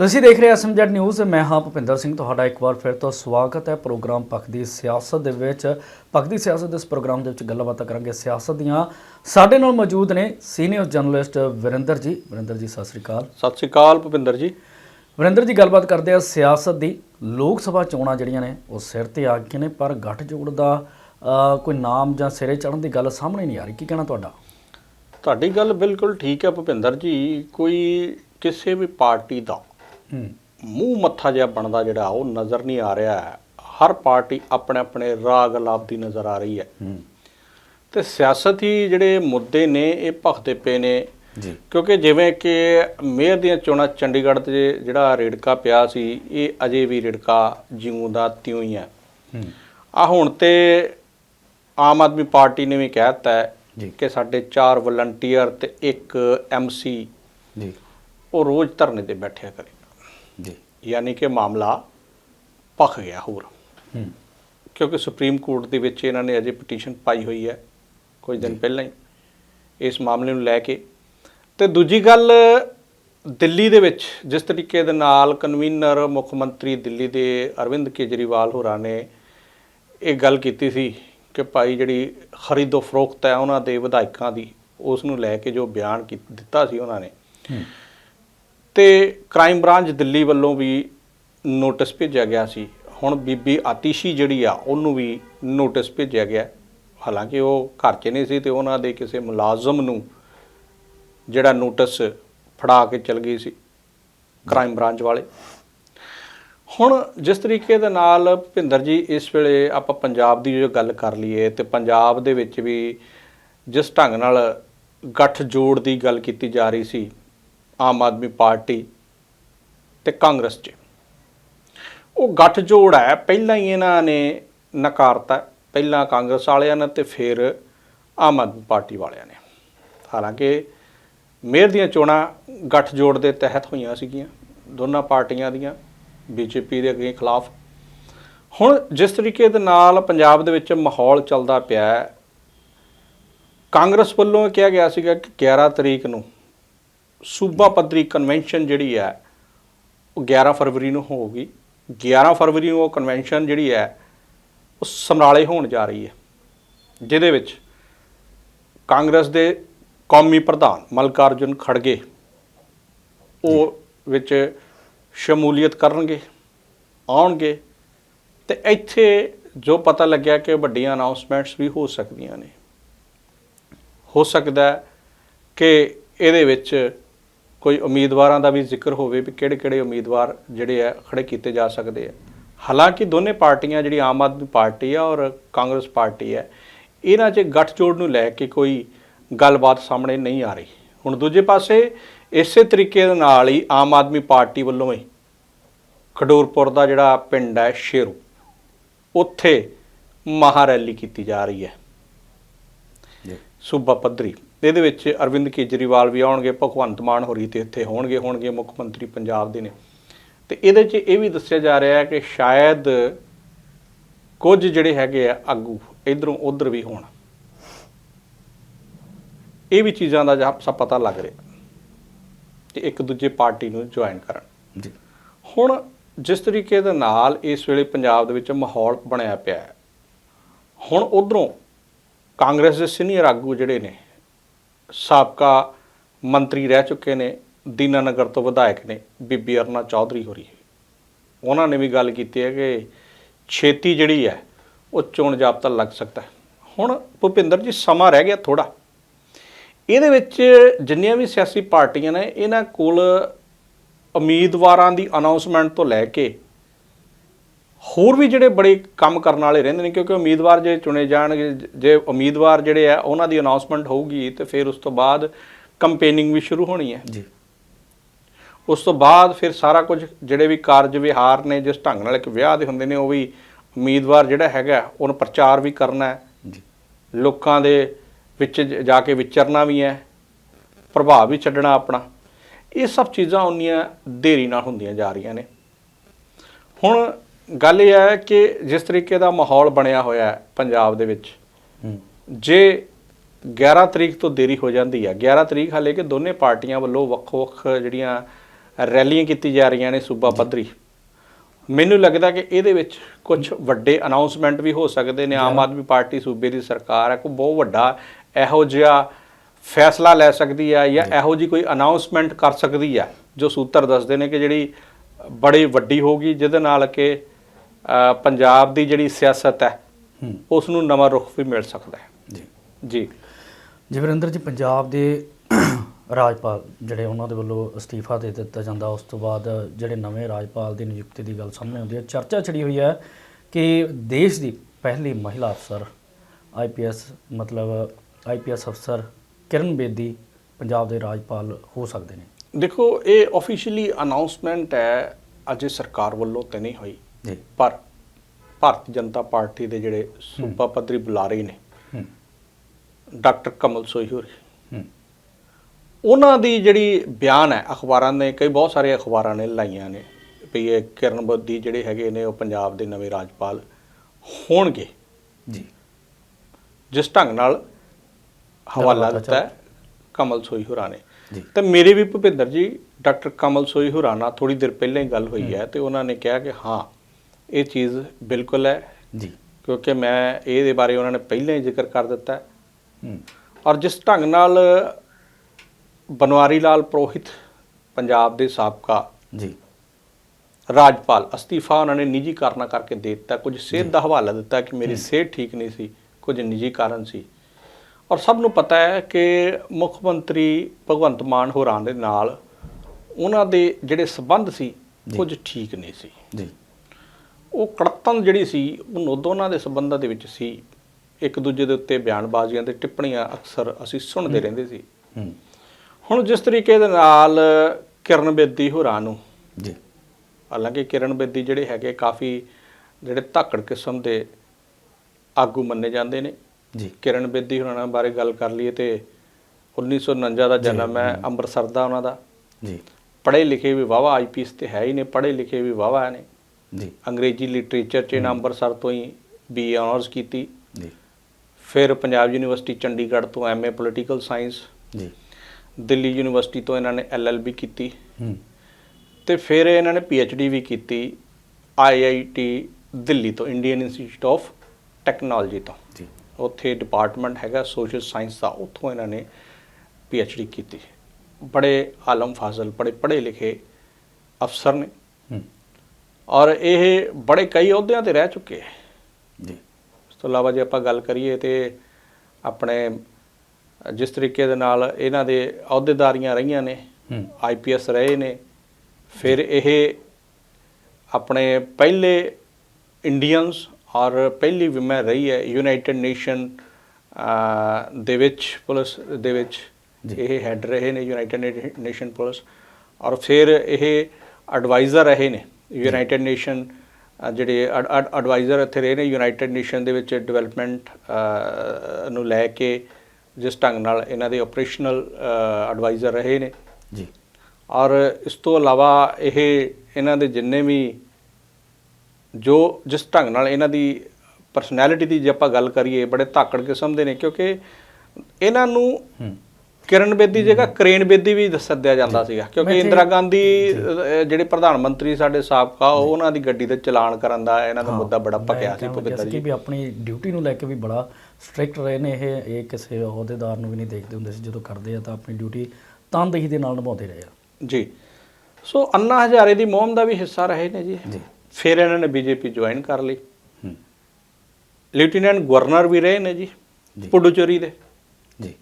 ਤੁਸੀਂ ਦੇਖ ਰਹੇ ਹੋ ਐਸਐਮਜੈਡ ਨਿਊਜ਼ ਮੈਂ ਹਾਂ ਭੁਪਿੰਦਰ ਸਿੰਘ ਤੁਹਾਡਾ ਇੱਕ ਵਾਰ ਫਿਰ ਤੋਂ ਸਵਾਗਤ ਹੈ ਪ੍ਰੋਗਰਾਮ ਪੱਖ ਦੀ ਸਿਆਸਤ ਦੇ ਵਿੱਚ। ਪੱਖ ਦੀ ਸਿਆਸਤ ਦੇ ਇਸ ਪ੍ਰੋਗਰਾਮ ਦੇ ਵਿੱਚ ਗੱਲਬਾਤ ਕਰਾਂਗੇ ਸਿਆਸਤ ਦੀਆਂ। ਸਾਡੇ ਨਾਲ ਮੌਜੂਦ ਨੇ ਸੀਨੀਅਰ ਜਰਨਲਿਸਟ ਵਿਰਿੰਦਰ ਜੀ। ਵਿਰਿੰਦਰ ਜੀ ਸਤਿ ਸ੍ਰੀ ਅਕਾਲ। ਸਤਿ ਸ਼੍ਰੀ ਅਕਾਲ ਭੁਪਿੰਦਰ ਜੀ। ਵਿਰਿੰਦਰ ਜੀ ਗੱਲਬਾਤ ਕਰਦੇ ਆ ਸਿਆਸਤ ਦੀ। ਲੋਕ ਸਭਾ ਚੋਣਾਂ ਜਿਹੜੀਆਂ ਨੇ ਉਹ ਸਿਰ ਤੇ ਆ ਗਈਆਂ ਨੇ ਪਰ ਗੱਠਜੋੜ ਦਾ ਅ, ਕੋਈ ਨਾਮ ਜਾਂ ਸਿਰੇ ਚੜਨ ਦੀ ਗੱਲ ਸਾਹਮਣੇ ਨਹੀਂ ਆ ਰਹੀ। ਕੀ ਕਹਿਣਾ ਤੁਹਾਡਾ? ਤੁਹਾਡੀ ਗੱਲ ਬਿਲਕੁਲ ਠੀਕ ਹੈ ਭੁਪਿੰਦਰ ਜੀ। ਕੋਈ ਕਿਸੇ ਵੀ ਪਾਰਟੀ ਦਾ ਮੂੰਹ ਮੱਥਾ ਜਿਹਾ ਬਣਦਾ ਜਿਹੜਾ ਉਹ ਨਜ਼ਰ ਨਹੀਂ ਆ ਰਿਹਾ। ਹਰ ਪਾਰਟੀ ਆਪਣੇ ਆਪਣੇ ਰਾਗ ਲਾਭਦੀ ਨਜ਼ਰ ਆ ਰਹੀ ਹੈ। ਤੇ ਸਿਆਸਤੀ ਜਿਹੜੇ ਮੁੱਦੇ ਨੇ ਇਹ ਭਖਦੇ ਪਏ ਨੇ। ਜੀ। ਕਿਉਂਕਿ ਜਿਵੇਂ ਕਿ ਮੇਅਰ ਦੀਆਂ ਚੋਣਾਂ ਚੰਡੀਗੜ੍ਹ ਤੇ ਜਿਹੜਾ ਰੇੜਕਾ ਪਿਆ ਸੀ ਇਹ ਅਜੇ ਵੀ ਰੇੜਕਾ ਜਿਉਂ ਦਾ ਤਿਉਂ ਹੀ ਹੈ। ਆ ਹੁਣ ਤੇ ਆਮ ਆਦਮੀ ਪਾਰਟੀ ਨੇ ਵੀ ਕਹਿ ਦਿੱਤਾ ਹੈ ਕਿ ਸਾਡੇ ਚਾਰ ਵਲੰਟੀਅਰ ਤੇ ਇੱਕ ਐਮਸੀ ਜੀ। ਉਹ ਰੋਜ਼ ਧਰਨੇ ਤੇ ਬੈਠਿਆ ਕਰੇ। ਜੀ। ਯਾਨੀ ਕਿ ਮਾਮਲਾ ਭਖ ਗਿਆ ਹੋਰ। ਹੂੰ। ਕਿਉਂਕਿ ਸੁਪਰੀਮ ਕੋਰਟ ਦੇ ਵਿੱਚ ਇਹਨਾਂ ਨੇ ਅਜੇ ਪਟੀਸ਼ਨ ਪਾਈ ਹੋਈ ਹੈ ਕੁਝ ਦਿਨ ਪਹਿਲਾਂ ਹੀ। ਇਸ ਮਾਮਲੇ ਨੂੰ ਲੈ ਕੇ। ਤੇ ਦੂਜੀ ਗੱਲ ਦਿੱਲੀ ਦੇ ਵਿੱਚ ਜਿਸ ਤਰੀਕੇ ਦੇ ਨਾਲ ਕਨਵੀਨਰ ਮੁੱਖ ਮੰਤਰੀ ਦਿੱਲੀ ਦੇ ਅਰਵਿੰਦ ਕੇਜਰੀਵਾਲ ਹੋਰਾਂ ਨੇ ਇਹ ਗੱਲ ਕੀਤੀ ਸੀ ਕਿ ਭਾਈ ਜਿਹੜੀ ਖਰੀਦੋ ਫਰੋਖਤ ਹੈ ਉਹਨਾਂ ਦੇ ਵਿਧਾਇਕਾਂ ਦੀ ਉਸ ਨੂੰ ਲੈ ਕੇ ਜੋ ਬਿਆਨ ਦਿੱਤਾ ਸੀ ਉਹਨਾਂ ਨੇ। ਹੂੰ। ਤੇ ਕ੍ਰਾਈਮ ਬ੍ਰਾਂਚ ਦਿੱਲੀ ਵੱਲੋਂ ਵੀ ਨੋਟਿਸ ਭੇਜਿਆ ਗਿਆ ਸੀ। ਹੁਣ ਬੀਬੀ ਆਤੀਸ਼ੀ ਜਿਹੜੀ ਆ, ਉਹਨੂੰ ਵੀ ਨੋਟਿਸ ਭੇਜਿਆ ਗਿਆ। ਹਾਲਾਂਕਿ ਉਹ ਘਰ 'ਚ ਨਹੀਂ ਸੀ ਤੇ ਉਹਨਾਂ ਦੇ ਕਿਸੇ ਮੁਲਾਜ਼ਮ ਨੂੰ ਜਿਹੜਾ ਨੋਟਿਸ ਫੜਾ ਕੇ ਚਲ ਗਈ ਸੀ ਕ੍ਰਾਈਮ ਬ੍ਰਾਂਚ ਵਾਲੇ। ਹੁਣ ਜਿਸ ਤਰੀਕੇ ਦੇ ਨਾਲ ਭਿੰਦਰ ਜੀ, ਇਸ ਵੇਲੇ ਆਪਾਂ ਪੰਜਾਬ ਦੀ ਜੋ ਗੱਲ ਕਰ ਲਈਏ ਤੇ ਪੰਜਾਬ ਦੇ ਵਿੱਚ ਵੀ ਜਿਸ ਢੰਗ ਨਾਲ ਗੱਠ ਜੋੜ ਦੀ ਗੱਲ ਕੀਤੀ ਜਾ ਰਹੀ ਸੀ ਆਮ ਆਦਮੀ ਪਾਰਟੀ ਤੇ ਕਾਂਗਰਸ 'ਚ। ਉਹ ਗੱਠਜੋੜ ਹੈ, ਪਹਿਲਾਂ ਹੀ ਇਹਨਾਂ ਨੇ ਨਕਾਰਤਾ। ਪਹਿਲਾਂ ਕਾਂਗਰਸ ਵਾਲਿਆਂ ਨੇ ਤੇ ਫਿਰ ਆਮ ਆਦਮੀ ਪਾਰਟੀ ਵਾਲਿਆਂ ਨੇ। ਹਾਲਾਂਕਿ ਮੇਅਰ ਦੀਆਂ ਚੋਣਾਂ ਗੱਠਜੋੜ ਦੇ ਤਹਿਤ ਹੋਈਆਂ ਸੀਗੀਆਂ, ਦੋਨਾਂ ਪਾਰਟੀਆਂ ਦੀਆਂ, ਬੀਜੇਪੀ ਦੇ ਅੱਗੇ ਖਿਲਾਫ। ਹੁਣ ਜਿਸ ਤਰੀਕੇ ਦੇ ਨਾਲ ਪੰਜਾਬ ਦੇ ਵਿੱਚ ਮਾਹੌਲ ਚੱਲਦਾ ਪਿਆ ਹੈ, ਕਾਂਗਰਸ ਵੱਲੋਂ ਇਹ ਕਿਹਾ ਗਿਆ ਸੀਗਾ ਕਿ 11 ਤਰੀਕ ਨੂੰ ਸੂਬਾ ਪੱਧਰੀ ਕਨਵੈਨਸ਼ਨ ਜਿਹੜੀ ਹੈ, ਉਹ 11 ਫਰਵਰੀ ਨੂੰ ਹੋਊਗੀ। 11 ਫਰਵਰੀ ਨੂੰ ਉਹ ਕਨਵੈਨਸ਼ਨ ਜਿਹੜੀ ਹੈ, ਉਹ ਸਮਰਾਲੇ ਹੋਣ ਜਾ ਰਹੀ ਹੈ, ਜਿਹਦੇ ਵਿੱਚ ਕਾਂਗਰਸ ਦੇ ਕੌਮੀ ਪ੍ਰਧਾਨ ਮਲਕਾਰਜੁਨ ਖੜਗੇ, ਉਹ ਵਿੱਚ ਸ਼ਮੂਲੀਅਤ ਕਰਨਗੇ, ਆਉਣਗੇ। ਤੇ ਇੱਥੇ ਜੋ ਪਤਾ ਲੱਗਿਆ ਕਿ ਵੱਡੀਆਂ ਅਨਾਉਂਸਮੈਂਟਸ ਵੀ ਹੋ ਸਕਦੀਆਂ ਨੇ, ਹੋ ਸਕਦਾ ਕਿ ਇਹਦੇ ਵਿੱਚ ਕੋਈ ਉਮੀਦਵਾਰਾਂ ਦਾ ਵੀ ਜ਼ਿਕਰ ਹੋਵੇ ਵੀ ਕਿਹੜੇ-ਕਿਹੜੇ ਉਮੀਦਵਾਰ ਜਿਹੜੇ ਆ ਖੜੇ ਕੀਤੇ ਜਾ ਸਕਦੇ ਆ। ਹਾਲਾਂਕਿ ਦੋਨੇ ਪਾਰਟੀਆਂ ਜਿਹੜੀ ਆਮ ਆਦਮੀ ਪਾਰਟੀ ਆ ਔਰ ਕਾਂਗਰਸ ਪਾਰਟੀ ਹੈ ਇਹਨਾਂ 'ਚ ਗੱਠਜੋੜ ਨੂੰ ਲੈ ਕੇ ਕੋਈ ਗੱਲਬਾਤ ਸਾਹਮਣੇ ਨਹੀਂ ਆ ਰਹੀ। ਹੁਣ ਦੂਜੇ ਪਾਸੇ ਇਸੇ ਤਰੀਕੇ ਦੇ ਨਾਲ ਹੀ ਆਮ ਆਦਮੀ ਪਾਰਟੀ ਵੱਲੋਂ ਹੀ ਖਡੂਰਪੁਰ ਦਾ ਜਿਹੜਾ ਪਿੰਡ ਹੈ ਸ਼ੇਰੂ, ਉੱਥੇ ਮਹਾ ਰੈਲੀ ਕੀਤੀ ਜਾ ਰਹੀ ਹੈ। ਸੂਬਾ ਪੱਧਰੀ। ਇਹਦੇ ਵਿੱਚ ਅਰਵਿੰਦ ਕੇਜਰੀਵਾਲ ਵੀ ਆਉਣਗੇ ਭਗਵੰਤ ਮਾਨ ਹੋਰੀ ਤੇ ਇੱਥੇ ਹੋਣਗੇ ਹੋਣਗੇ ਮੁੱਖ ਮੰਤਰੀ ਪੰਜਾਬ ਦੇ ਨੇ। ਤੇ ਇਹਦੇ 'ਚ ਇਹ ਵੀ ਦੱਸਿਆ ਜਾ ਰਿਹਾ ਹੈ ਕਿ ਸ਼ਾਇਦ ਕੁਝ ਜਿਹੜੇ ਹੈਗੇ ਆ ਆਗੂ ਇਧਰੋਂ ਉਧਰ ਵੀ ਹੋਣ। ਇਹ ਵੀ ਚੀਜ਼ਾਂ ਦਾ ਜਾਂ ਸਭ ਪਤਾ ਲੱਗ ਰਿਹਾ ਤੇ ਇੱਕ ਦੂਜੇ ਪਾਰਟੀ ਨੂੰ ਜੁਆਇਨ ਕਰਨ। ਜੀ। ਹੁਣ ਜਿਸ ਤਰੀਕੇ ਦੇ ਨਾਲ ਇਸ ਵੇਲੇ ਪੰਜਾਬ ਦੇ ਵਿੱਚ ਮਾਹੌਲ ਬਣਿਆ ਪਿਆ ਹੈ ਹੁਣ ਉਧਰੋਂ ਕਾਂਗਰਸ ਦੇ ਸੀਨੀਅਰ ਆਗੂ ਜਿਹੜੇ ਨੇ, ਸਾਬਕਾ ਮੰਤਰੀ ਰਹਿ ਚੁੱਕੇ ਨੇ ਦੀਨਾਨਗਰ ਤੋਂ ਵਿਧਾਇਕ ਨੇ, ਬੀਬੀ ਅਰਨਾ ਚੌਧਰੀ ਹੋਰੀ। ਉਹਨਾਂ ਨੇ ਵੀ ਗੱਲ ਕੀਤੀ ਹੈ ਕਿ ਛੇਤੀ ਜਿਹੜੀ ਹੈ, ਉਹ ਚੋਣ ਜਾਬਤਾ ਲੱਗ ਸਕਦਾ ਹੁਣ ਭੁਪਿੰਦਰ ਜੀ, ਸਮਾਂ ਰਹਿ ਗਿਆ ਥੋੜਾ ਇਹਦੇ ਵਿੱਚ ਜਿੰਨੀਆਂ ਵੀ ਸਿਆਸੀ ਪਾਰਟੀਆਂ ਨੇ, ਇਹਨਾਂ ਕੋਲ ਉਮੀਦਵਾਰਾਂ ਦੀ ਅਨਾਉਂਸਮੈਂਟ ਤੋਂ ਲੈ ਕੇ ਹੋਰ ਵੀ ਜਿਹੜੇ ਬੜੇ ਕੰਮ ਕਰਨ ਵਾਲੇ ਰਹਿੰਦੇ ਨੇ ਕਿਉਂਕਿ ਉਮੀਦਵਾਰ ਜੇ ਚੁਣੇ ਜਾਣਗੇ ਜੇ ਉਮੀਦਵਾਰ ਜਿਹੜੇ ਆ ਉਹਨਾਂ ਦੀ ਅਨਾਉਂਸਮੈਂਟ ਹੋਊਗੀ ਤੇ ਫਿਰ ਉਸ ਤੋਂ ਬਾਅਦ ਕੰਪੇਨਿੰਗ ਵੀ ਸ਼ੁਰੂ ਹੋਣੀ ਹੈ। ਜੀ। ਉਸ ਤੋਂ ਬਾਅਦ ਫਿਰ ਸਾਰਾ ਕੁਝ ਜਿਹੜੇ ਵੀ ਕਾਰਜ ਵਿਹਾਰ ਨੇ ਜਿਸ ਢੰਗ ਨਾਲ ਇੱਕ ਵਿਆਹ ਦੇ ਹੁੰਦੇ ਨੇ ਉਹ ਵੀ ਉਮੀਦਵਾਰ ਜਿਹੜਾ ਹੈਗਾ ਉਹਨੂੰ ਪ੍ਰਚਾਰ ਵੀ ਕਰਨਾ ਹੈ। ਜੀ। ਲੋਕਾਂ ਦੇ ਵਿੱਚ ਜ- ਕੇ ਵਿਚਰਨਾ ਵੀ ਹੈ ਪ੍ਰਭਾਵ ਵੀ ਛੱਡਣਾ ਆਪਣਾ। ਇਹ ਸਭ ਚੀਜ਼ਾਂ ਉਨੀਆਂ ਦੇਰੀ ਨਾਲ ਹੁੰਦੀਆਂ ਜਾ ਰਹੀਆਂ ਨੇ। ਹੁਣ ਗੱਲ ਇਹ ਹੈ ਕਿ ਜਿਸ ਤਰੀਕੇ ਦਾ ਮਾਹੌਲ ਬਣਿਆ ਹੋਇਆ ਹੈ ਪੰਜਾਬ ਦੇ ਵਿੱਚ ਜੇ 11 ਤਰੀਕ ਤੋਂ ਦੇਰੀ ਹੋ ਜਾਂਦੀ ਹੈ 11 ਤਰੀਕ ਹਾਲੇ ਕਿ ਦੋਨੇ ਪਾਰਟੀਆਂ ਵੱਲੋਂ ਵੱਖ-ਵੱਖ ਜਿਹੜੀਆਂ ਰੈਲੀਆਂ ਕੀਤੀ ਜਾ ਰਹੀਆਂ ਨੇ ਸੂਬਾ ਪੱਧਰੀ ਮੈਨੂੰ ਲੱਗਦਾ ਕਿ ਇਹਦੇ ਵਿੱਚ ਕੁਝ ਵੱਡੇ ਅਨਾਉਂਸਮੈਂਟ ਵੀ ਹੋ ਸਕਦੇ ਨੇ ਆਮ ਆਦਮੀ ਪਾਰਟੀ ਸੂਬੇ ਦੀ ਸਰਕਾਰ ਹੈ ਕੋਈ ਬਹੁਤ ਵੱਡਾ ਇਹੋ ਜਿਹਾ ਫੈਸਲਾ ਲੈ ਸਕਦੀ ਹੈ ਜਾਂ ਇਹੋ ਜੀ ਕੋਈ ਅਨਾਉਂਸਮੈਂਟ ਕਰ ਸਕਦੀ ਹੈ ਜੋ ਸੂਤਰ ਦੱਸਦੇ ਨੇ ਕਿ ਜਿਹੜੀ ਬੜੀ ਵੱਡੀ ਹੋਗੀ ਜਿਹਦੇ ਨਾਲ ਕਿ ਪੰਜਾਬ ਦੀ ਜਿਹੜੀ ਸਿਆਸਤ ਹੈ ਉਸ ਨੂੰ ਨਵਾਂ ਰੁਖ ਵੀ ਮਿਲ ਸਕਦਾ ਹੈ। ਜੀ। ਜੀ। ਜੀ ਵਰਿੰਦਰ ਜੀ ਪੰਜਾਬ ਦੇ ਰਾਜਪਾਲ ਜਿਹੜੇ ਉਹਨਾਂ ਦੇ ਵੱਲੋਂ ਅਸਤੀਫਾ ਦੇ ਦਿੱਤਾ ਜਾਂਦਾ ਉਸ ਤੋਂ ਬਾਅਦ ਜਿਹੜੇ ਨਵੇਂ ਰਾਜਪਾਲ ਦੀ ਨਿਯੁਕਤੀ ਦੀ ਗੱਲ ਸਾਹਮਣੇ ਆਉਂਦੀ ਹੈ ਚਰਚਾ ਛੜੀ ਹੋਈ ਹੈ ਕਿ ਦੇਸ਼ ਦੀ ਪਹਿਲੀ ਮਹਿਲਾ ਅਫਸਰ ਆਈਪੀਐਸ ਮਤਲਬ ਆਈਪੀਐਸ ਅਫਸਰ ਕਿਰਨ ਬੇਦੀ ਪੰਜਾਬ ਦੇ ਰਾਜਪਾਲ ਹੋ ਸਕਦੇ ਨੇ। ਦੇਖੋ ਇਹ ਆਫੀਸ਼ੀਅਲੀ ਅਨਾਉਂਸਮੈਂਟ ਹੈ ਅਜੇ ਸਰਕਾਰ ਵੱਲੋਂ ਤੇ ਨਹੀਂ ਹੋਈ। ਜੀ। ਪਰ ਭਾਰਤੀ ਜਨਤਾ ਪਾਰਟੀ ਦੇ ਜਿਹੜੇ ਸੂਬਾ ਪੱਧਰੀ ਬੁਲਾਰੇ ਨੇ ਡਾਕਟਰ ਕਮਲ ਹੂੰ। ਉਹਨਾਂ ਦੀ ਜਿਹੜੀ ਬਿਆਨ ਹੈ ਅਖਬਾਰਾਂ ਨੇ ਕਈ ਬਹੁਤ ਸਾਰੇ ਅਖਬਾਰਾਂ ਨੇ ਲਾਈਆਂ ਨੇ ਵੀ ਇਹ ਕਿਰਨ ਬੇਦੀ ਜਿਹੜੇ ਹੈਗੇ ਨੇ ਉਹ ਪੰਜਾਬ ਦੇ ਨਵੇਂ ਰਾਜਪਾਲ ਹੋਣਗੇ। ਜੀ। ਜਿਸ ਢੰਗ ਨਾਲ ਹਵਾਲਾ ਦਿੱਤਾ ਹੈ ਕਮਲ ਸੋਈ ਹੋਰਾਂ ਨੇ। ਜੀ। ਤੇ ਮੇਰੇ ਵੀ ਭੁਪਿੰਦਰ ਜੀ ਡਾਕਟਰ ਕਮਲ ਸੋਈ ਹੋਰਾਂ ਨਾਲ ਥੋੜੀ ਦੇਰ ਪਹਿਲਾਂ ਹੀ ਗੱਲ ਹੋਈ ਹੈ ਤੇ ਉਹਨਾਂ ਨੇ ਕਿਹਾ ਕਿ ਹਾਂ ਇਹ ਚੀਜ਼ ਬਿਲਕੁਲ ਹੈ। ਜੀ। ਕਿਉਂਕਿ ਮੈਂ ਇਹਦੇ ਬਾਰੇ ਉਹਨਾਂ ਨੇ ਪਹਿਲਾਂ ਹੀ ਜ਼ਿਕਰ ਕਰ ਦਿੱਤਾ ਹੈ। ਹੂੰ। ਔਰ ਜਿਸ ਢੰਗ ਨਾਲ ਬਨਵਾਰੀ ਲਾਲ ਪ੍ਰੋਹਿਤ ਪੰਜਾਬ ਦੇ ਸਾਬਕਾ ਜੀ। ਰਾਜਪਾਲ ਅਸਤੀਫਾ ਉਹਨਾਂ ਨੇ ਨਿੱਜੀ ਕਾਰਨਾਂ ਕਰਕੇ ਦੇ ਦਿੱਤਾ। ਕੁਝ ਸਿਹਤ ਦਾ ਹਵਾਲਾ ਦਿੱਤਾ ਕਿ ਮੇਰੀ ਸਿਹਤ ਠੀਕ ਨਹੀਂ ਸੀ। ਕੁਝ ਨਿੱਜੀ ਕਾਰਨ ਸੀ। ਔਰ ਸਭ ਨੂੰ ਪਤਾ ਹੈ ਕਿ ਮੁੱਖ ਮੰਤਰੀ ਭਗਵੰਤ ਮਾਨ ਹੋਰਾਂ ਦੇ ਨਾਲ ਉਹਨਾਂ ਦੇ ਜਿਹੜੇ ਸਬੰਧ ਸੀ। ਕੁਝ ਠੀਕ ਨਹੀਂ ਸੀ। ਜੀ। ਉਹ ਕੜਤਨ ਜਿਹੜੀ ਸੀ ਉਹ ਦੋਨਾਂ ਦੇ ਸਬੰਧਾਂ ਦੇ ਵਿੱਚ ਸੀ। ਇੱਕ ਦੂਜੇ ਦੇ ਉੱਤੇ ਬਿਆਨਬਾਜ਼ੀਆਂ ਤੇ ਟਿੱਪਣੀਆਂ ਅਕਸਰ ਅਸੀਂ ਸੁਣਦੇ ਰਹਿੰਦੇ ਸੀ। ਹੁਣ ਜਿਸ ਤਰੀਕੇ ਦੇ ਨਾਲ ਕਿਰਨ ਬੇਦੀ ਹੋਰਾਂ ਨੂੰ ਜੀ। ਹਾਲਾਂਕਿ ਕਿਰਨ ਬੇਦੀ ਜਿਹੜੇ ਹੈਗੇ ਕਾਫੀ ਜਿਹੜੇ ਧਾਕੜ ਕਿਸਮ ਦੇ ਆਗੂ ਮੰਨੇ ਜਾਂਦੇ ਨੇ। ਜੀ। ਕਿਰਨ ਬੇਦੀ ਹੋਰਾਂ ਬਾਰੇ ਗੱਲ ਕਰ ਲਈਏ ਤੇ 1949 ਦਾ ਜਨਮ ਹੈ ਅੰਮ੍ਰਿਤਸਰ ਦਾ ਉਹਨਾਂ ਦਾ। ਜੀ। ਪੜ੍ਹੇ ਲਿਖੇ ਵੀ ਵਾਵਾ ਆਈਪੀਐਸ ਤੇ ਹੈ ਹੀ ਨੇ ਪੜ੍ਹੇ ਲਿਖੇ ਵੀ ਵਾਵਾ ਨੇ। ਜੀ। ਅੰਗਰੇਜ਼ੀ ਲਿਟਰੇਚਰ 'ਚ ਇਹਨਾਂ ਅੰਮ੍ਰਿਤਸਰ ਤੋਂ ਹੀ ਬੀਏ ਆਨਰਸ ਕੀਤੀ। ਜੀ। ਫਿਰ ਪੰਜਾਬ ਯੂਨੀਵਰਸਿਟੀ ਚੰਡੀਗੜ੍ਹ ਤੋਂ ਐਮਏ ਪੋਲੀਟੀਕਲ ਸਾਇੰਸ ਜੀ। ਦਿੱਲੀ ਯੂਨੀਵਰਸਿਟੀ ਤੋਂ ਇਹਨਾਂ ਨੇ ਐਲਐਲਬੀ ਕੀਤੀ। ਹੂੰ। ਤੇ ਫਿਰ ਇਹਨਾਂ ਨੇ ਪੀਐਚਡੀ ਵੀ ਕੀਤੀ ਆਈਆਈਟੀ ਦਿੱਲੀ ਤੋਂ ਇੰਡੀਅਨ ਇੰਸਟੀਚਿਊਟ ਆਫ ਟੈਕਨੋਲੋਜੀ ਤੋਂ। ਜੀ। ਉੱਥੇ ਡਿਪਾਰਟਮੈਂਟ ਹੈਗਾ ਸੋਸ਼ਲ ਸਾਇੰਸ ਦਾ ਉੱਥੋਂ ਇਹਨਾਂ ਨੇ ਪੀਐਚਡੀ ਕੀਤੀ। ਬੜੇ ਆਲਮ ਫਾਜ਼ਲ ਬੜੇ ਪੜ੍ਹੇ ਲਿਖੇ ਅਫਸਰ ਨੇ। ਔਰ ਇਹ ਬੜੇ ਕਈ ਅਹੁਦਿਆਂ ਤੇ ਰਹਿ ਚੁੱਕੇ ਹੈ। ਜੀ। ਇਸ ਤੋਂ ਇਲਾਵਾ ਜੇ ਆਪਾਂ ਗੱਲ ਕਰੀਏ ਤੇ ਆਪਣੇ ਜਿਸ ਤਰੀਕੇ ਦੇ ਨਾਲ ਇਹਨਾਂ ਦੇ ਅਹੁਦੇਦਾਰੀਆਂ ਰਹੀਆਂ ਨੇ ਆਈਪੀਐਸ ਰਹੇ ਨੇ ਫਿਰ ਇਹ ਆਪਣੇ ਪਹਿਲੇ ਇੰਡੀਅਨਸ ਔਰ ਪਹਿਲੀ ਵਿਮਨ ਰਹੀ ਹੈ ਯੂਨਾਈਟਿਡ ਨੇਸ਼ਨ ਦੇ ਵਿੱਚ ਪੁਲਿਸ ਦੇ ਵਿੱਚ। ਇਹ ਹੈੱਡ ਰਹੇ ਨੇ ਯੂਨਾਈਟਿਡ ਨੇਸ਼ਨ ਪੁਲਿਸ ਔਰ ਫਿਰ ਇਹ ਐਡਵਾਈਜ਼ਰ ਰਹੇ ਨੇ। ਯੂਨਾਈਟਿਡ ਨੇਸ਼ਨ ਜਿਹੜੇ ਐਡਵਾਈਜ਼ਰ ਇੱਥੇ ਰਹੇ ਨੇ ਯੂਨਾਈਟਿਡ ਨੇਸ਼ਨ ਦੇ ਵਿੱਚ ਡਿਵੈਲਪਮੈਂਟ ਨੂੰ ਲੈ ਕੇ ਜਿਸ ਢੰਗ ਨਾਲ ਇਹਨਾਂ ਦੇ ਆਪਰੇਸ਼ਨਲ ਐਡਵਾਈਜ਼ਰ ਰਹੇ ਨੇ। ਜੀ। ਔਰ ਇਸ ਤੋਂ ਇਲਾਵਾ ਇਹ ਇਹਨਾਂ ਦੇ ਜਿੰਨੇ ਵੀ ਜੋ ਜਿਸ ਢੰਗ ਨਾਲ ਇਹਨਾਂ ਦੀ ਪਰਸਨੈਲਿਟੀ ਦੀ ਜੇ ਆਪਾਂ ਗੱਲ ਕਰੀਏ ਬੜੇ ਧਾਕੜ ਕਿਸਮ ਦੇ ਨੇ ਕਿਉਂਕਿ ਇਹਨਾਂ ਨੂੰ ਕਿਰਨ ਬੇਦੀ ਜਗ੍ਹਾ ਕਰੇਨ ਬੇਦੀ ਵੀ ਸੱਦਿਆ ਜਾਂਦਾ ਸੀਗਾ ਕਿਉਂਕਿ ਤੇ- ਇੰਦਰਾ ਗਾਂਧੀ ਅਹ, ਜਿਹੜੇ ਪ੍ਰਧਾਨ ਮੰਤਰੀ ਸਾਡੇ ਸਾਬਕਾ ਉਹ ਉਹਨਾਂ ਦੀ ਗੱਡੀ ਦੇ ਚਲਾਨ ਕਰਨ ਦਾ ਇਹਨਾਂ ਦਾ ਮੁੱਦਾ ਬੜਾ ਭਖਿਆ ਸੀ ਭੁਪਿੰਦਰ ਕਿ ਜੀ। ਵੀ ਆਪਣੀ ਡਿਊਟੀ ਨੂੰ ਲੈ ਕੇ ਵੀ ਬੜਾ ਸਟ੍ਰਿਕਟ ਰਹੇ ਨੇ ਇਹ ਇਹ ਕਿਸੇ ਅਹੁਦੇਦਾਰ ਨੂੰ ਵੀ ਨਹੀਂ ਦੇਖਦੇ ਹੁੰਦੇ ਸੀ ਜਦੋਂ ਕਰਦੇ ਆ ਤਾਂ ਆਪਣੀ ਡਿਊਟੀ ਤਨਦੇਹੀ ਦੇ ਨਾਲ ਨਿਭਾਉਂਦੇ ਰਹੇ ਆ। ਜੀ। ਸੋ ਅੰਨਾ ਹਜ਼ਾਰੇ ਦੀ ਮੁਹਿੰਮ ਦਾ ਵੀ ਹਿੱਸਾ ਰਹੇ ਨੇ ਜੀ। ਜੀ। ਫਿਰ ਇਹਨਾਂ ਨੇ ਬੀਜੇਪੀ ਜੁਆਇਨ ਕਰ ਲਈ। ਹੂੰ। ਲੈਫਟੀਨੈਂਟ ਗਵਰਨਰ ਵੀ ਰਹੇ ਨੇ ਜੀ ਜੀ। ਪੁਡੂਚੇਰੀ ਦੇ। ਜੀ।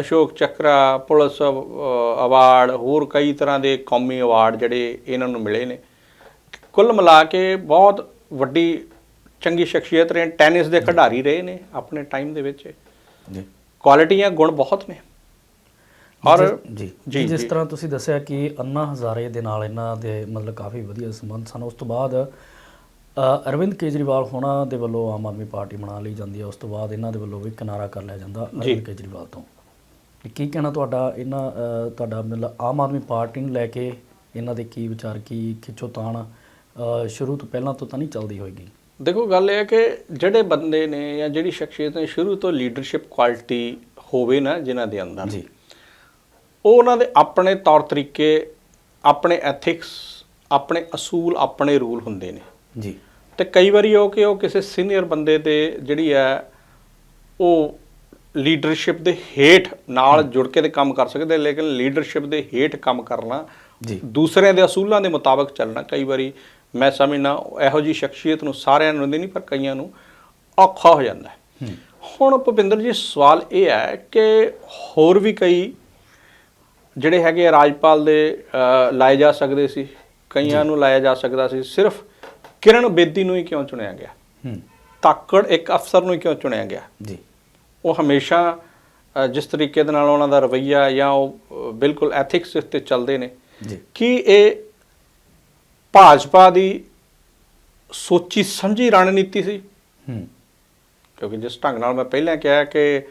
ਅਸ਼ੋਕ ਚੱਕਰਾ ਪੁਲਿਸ ਅਵ- ਅਵਾਰਡ ਹੋਰ ਕਈ ਤਰ੍ਹਾਂ ਦੇ ਕੌਮੀ ਅਵਾਰਡ ਜਿਹੜੇ ਇਹਨਾਂ ਨੂੰ ਮਿਲੇ ਨੇ। ਕੁੱਲ ਮਿਲਾ ਕੇ ਬਹੁਤ ਵੱਡੀ ਚੰਗੀ ਸ਼ਖਸੀਅਤ ਰਹੇ ਟੈਨਿਸ ਦੇ ਖਿਡਾਰੀ ਰਹੇ ਨੇ ਆਪਣੇ ਟਾਈਮ ਦੇ ਵਿੱਚ। ਜੀ। ਕੁਆਲਿਟੀਆਂ ਗੁਣ ਬਹੁਤ ਨੇ। ਔਰ ਜੀ ਜਿਸ। ਤਰ੍ਹਾਂ ਤੁਸੀਂ ਦੱਸਿਆ ਕਿ ਅੰਨਾ ਹਜ਼ਾਰੇ ਦੇ ਨਾਲ ਇਹਨਾਂ ਦੇ ਮਤਲਬ ਕਾਫੀ ਵਧੀਆ ਸੰਬੰਧ ਸਨ ਉਸ ਤੋਂ ਬਾਅਦ ਅ, ਅਰਵਿੰਦ ਕੇਜਰੀਵਾਲ ਹੋਣਾ ਦੇ ਵੱਲੋਂ ਆਮ ਆਦਮੀ ਪਾਰਟੀ ਬਣਾ ਲਈ ਜਾਂਦੀ ਹੈ ਉਸ ਤੋਂ ਬਾਅਦ ਇਹਨਾਂ ਦੇ ਵੱਲੋਂ ਵੀ ਕਿਨਾਰਾ ਕਰ ਲਿਆ ਜਾਂਦਾ। ਅਰਵਿੰਦ ਕੇਜਰੀਵਾਲ ਤੇ। ਕੀ ਕਹਿਣਾ ਤੁਹਾਡਾ ਇਹਨਾਂ ਤੁਹਾਡਾ ਮਤਲਬ ਆਮ ਆਦਮੀ ਪਾਰਟੀ ਨੂੰ ਲੈ ਕੇ ਇਹਨਾਂ ਦੇ ਕੀ ਵਿਚਾਰ ਕੀ ਖਿੱਚੋਤਾਣ ਸ਼ੁਰੂ ਤੋਂ ਪਹਿਲਾਂ ਤੋਂ ਤਾਂ ਨਹੀਂ ਚੱਲਦੀ ਹੋਏਗੀ? ਦੇਖੋ ਗੱਲ ਇਹ ਹੈ ਕਿ ਜਿਹੜੇ ਬੰਦੇ ਨੇ ਜਾਂ ਜਿਹੜੀ ਸ਼ਖਸੀਅਤ ਨੇ ਸ਼ੁਰੂ ਤੋਂ ਲੀਡਰਸ਼ਿਪ ਕੁਆਲਿਟੀ ਹੋਵੇ ਨਾ ਜਿਨ੍ਹਾਂ ਦੇ ਅੰਦਰ ਜੀ। ਉਹ ਉਹਨਾਂ ਦੇ ਆਪਣੇ ਤੌਰ ਤਰੀਕੇ ਆਪਣੇ ਐਥਿਕਸ ਆਪਣੇ ਅਸੂਲ ਆਪਣੇ ਰੂਲ ਹੁੰਦੇ ਨੇ। ਜੀ। ਤੇ ਕਈ ਵਾਰੀ ਉਹ ਕਿ ਉਹ ਕਿਸੇ ਸੀਨੀਅਰ ਬੰਦੇ ਤੇ ਜਿਹੜੀ ਹੈ ਉਹ ਲੀਡਰਸ਼ਿਪ ਦੇ ਹੇਠ ਨਾਲ ਜੁੜ ਕੇ ਤੇ ਕੰਮ ਕਰ ਸਕਦੇ ਲੇਕਿਨ ਲੀਡਰਸ਼ਿਪ ਦੇ ਹੇਠ ਕੰਮ ਕਰਨਾ ਜੀ। ਦੂਸਰਿਆਂ ਦੇ ਅਸੂਲਾਂ ਦੇ ਮੁਤਾਬਕ ਚੱਲਣਾ। ਕਈ ਵਾਰੀ ਮੈਂ ਸਮਝਣਾ ਇਹੋ ਜੀ ਸ਼ਖਸੀਅਤ ਨੂੰ ਸਾਰਿਆਂ ਨੂੰ ਨਹੀਂ ਪਰ ਕਈਆਂ ਨੂੰ ਔਖਾ ਹੋ ਜਾਂਦਾ ਹੈ। ਹੁਣ ਭੁਪਿੰਦਰ ਜੀ ਸਵਾਲ ਇਹ ਹੈ ਕਿ ਹੋਰ ਵੀ ਕਈ ਜਿਹੜੇ ਹੈਗੇ ਰਾਜਪਾਲ ਦੇ ਲਾਏ ਜਾ ਸਕਦੇ ਸੀ ਕਈਆਂ ਨੂੰ ਲਾਇਆ ਜਾ ਸਕਦਾ ਸੀ ਸਿਰਫ ਕਿਰਨ ਬੇਦੀ ਨੂੰ ਹੀ ਕਿਉਂ ਚੁਣਿਆ ਗਿਆ? ਹੂੰ। ਤਾਕੜ ਇੱਕ ਅਫਸਰ ਨੂੰ ਹੀ ਕਿਉਂ ਚੁਣਿਆ ਗਿਆ? ਜੀ। ਉਹ ਹਮੇਸ਼ਾ ਜਿਸ ਤਰੀਕੇ ਦੇ ਨਾਲ ਉਹਨਾਂ ਦਾ ਰਵੱਈਆ ਜਾਂ ਉਹ ਬਿਲਕੁਲ ਐਥਿਕਸ ਤੇ ਚੱਲਦੇ ਨੇ। ਜੀ। ਕੀ ਇਹ ਭਾਜਪਾ ਦੀ ਸੋਚੀ ਸਮਝੀ ਰਣਨੀਤੀ ਸੀ? ਹੂੰ। ਕਿਉਂਕਿ ਜਿਸ ਢੰਗ ਨਾਲ ਮੈਂ ਪਹਿਲਾਂ ਕਿਹਾ ਕਿ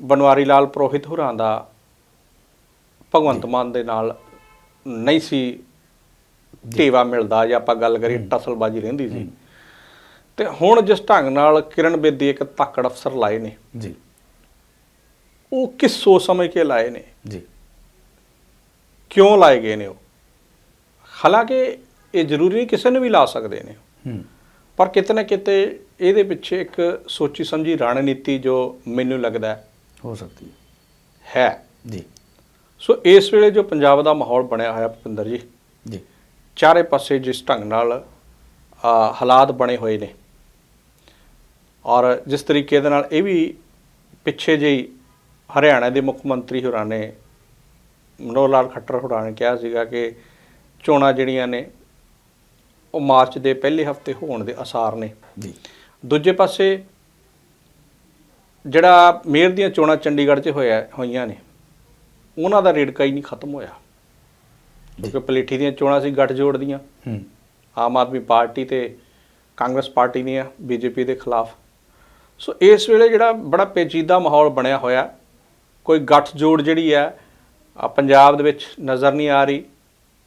ਬਨਵਾਰੀ ਲਾਲ ਪ੍ਰੋਹਿਤ ਹੋਰਾਂ ਦਾ ਭਗਵੰਤ ਮਾਨ ਦੇ ਨਾਲ ਨਹੀਂ ਸੀ ਢੇਵਾ ਮਿਲਦਾ ਜਾਂ ਆਪਾਂ ਗੱਲ ਕਰੀਏ ਟਸਲਬਾਜੀ ਰਹਿੰਦੀ ਸੀ। ਤੇ ਹੁਣ ਜਿਸ ਢੰਗ ਨਾਲ ਕਿਰਨ ਬੇਦੀ ਇੱਕ ਧਾਕੜ ਅਫਸਰ ਲਾਏ ਨੇ ਜੀ। ਉਹ ਕਿਸ ਸੋਚ ਸਮਝ ਕੇ ਲਾਏ ਨੇ? ਜੀ। ਕਿਉਂ ਲਾਏ ਗਏ ਨੇ ਉਹ? ਹਾਲਾਂਕਿ ਇਹ ਜ਼ਰੂਰੀ ਨਹੀਂ ਕਿਸੇ ਨੂੰ ਵੀ ਲਾ ਸਕਦੇ ਨੇ। ਹੂੰ। ਪਰ ਕਿਤੇ ਨਾ ਕਿਤੇ ਇਹਦੇ ਪਿੱਛੇ ਇੱਕ ਸੋਚੀ ਸਮਝੀ ਰਣਨੀਤੀ ਜੋ ਮੈਨੂੰ ਲੱਗਦਾ ਹੈ ਸਕਦੀ ਹੈ। ਹੈ। ਜੀ। ਸੋ ਇਸ ਵੇਲੇ ਜੋ ਪੰਜਾਬ ਦਾ ਮਾਹੌਲ ਬਣਿਆ ਹੋਇਆ ਭੁਪਿੰਦਰ ਜੀ ਜੀ। ਚਾਰੇ ਪਾਸੇ ਜਿਸ ਢੰਗ ਨਾਲ ਹਾਲਾਤ ਬਣੇ ਹੋਏ ਨੇ ਔਰ ਜਿਸ ਤਰੀਕੇ ਦੇ ਨਾਲ ਇਹ ਵੀ ਪਿੱਛੇ ਜਿਹੀ ਹਰਿਆਣਾ ਦੇ ਮੁੱਖ ਮੰਤਰੀ ਹੋਰਾਂ ਨੇ ਮਨੋਹਰ ਲਾਲ ਖੱਟਰ ਹੋਰਾਂ ਨੇ ਕਿਹਾ ਸੀਗਾ ਕਿ ਚੋਣਾਂ ਜਿਹੜੀਆਂ ਨੇ ਉਹ ਮਾਰਚ ਦੇ ਪਹਿਲੇ ਹਫ਼ਤੇ ਹੋਣ ਦੇ ਆਸਾਰ ਨੇ। ਜੀ। ਦੂਜੇ ਪਾਸੇ ਜਿਹੜਾ ਮੇਅਰ ਦੀਆਂ ਚੋਣਾਂ ਚੰਡੀਗੜ੍ਹ 'ਚ ਹੋਇਆ ਹੋਈਆਂ ਨੇ ਉਹਨਾਂ ਦਾ ਰੇੜਕਾ ਹੀ ਨਹੀਂ ਖਤਮ ਹੋਇਆ। ਕਿਉਂਕਿ ਪਲੇਠੀ ਦੀਆਂ ਚੋਣਾਂ ਸੀ ਗੱਠਜੋੜ ਦੀਆਂ। ਹੂੰ। ਆਮ ਆਦਮੀ ਪਾਰਟੀ ਤੇ ਕਾਂਗਰਸ ਪਾਰਟੀ ਦੀਆਂ ਬੀਜੇਪੀ ਦੇ ਖਿਲਾਫ। ਸੋ ਇਸ ਵੇਲੇ ਜਿਹੜਾ ਬੜਾ ਪੇਚੀਦਾ ਮਾਹੌਲ ਬਣਿਆ ਹੋਇਆ ਕੋਈ ਗੱਠਜੋੜ ਜਿਹੜੀ ਹੈ ਆ ਪੰਜਾਬ ਦੇ ਵਿੱਚ ਨਜ਼ਰ ਨਹੀਂ ਆ ਰਹੀ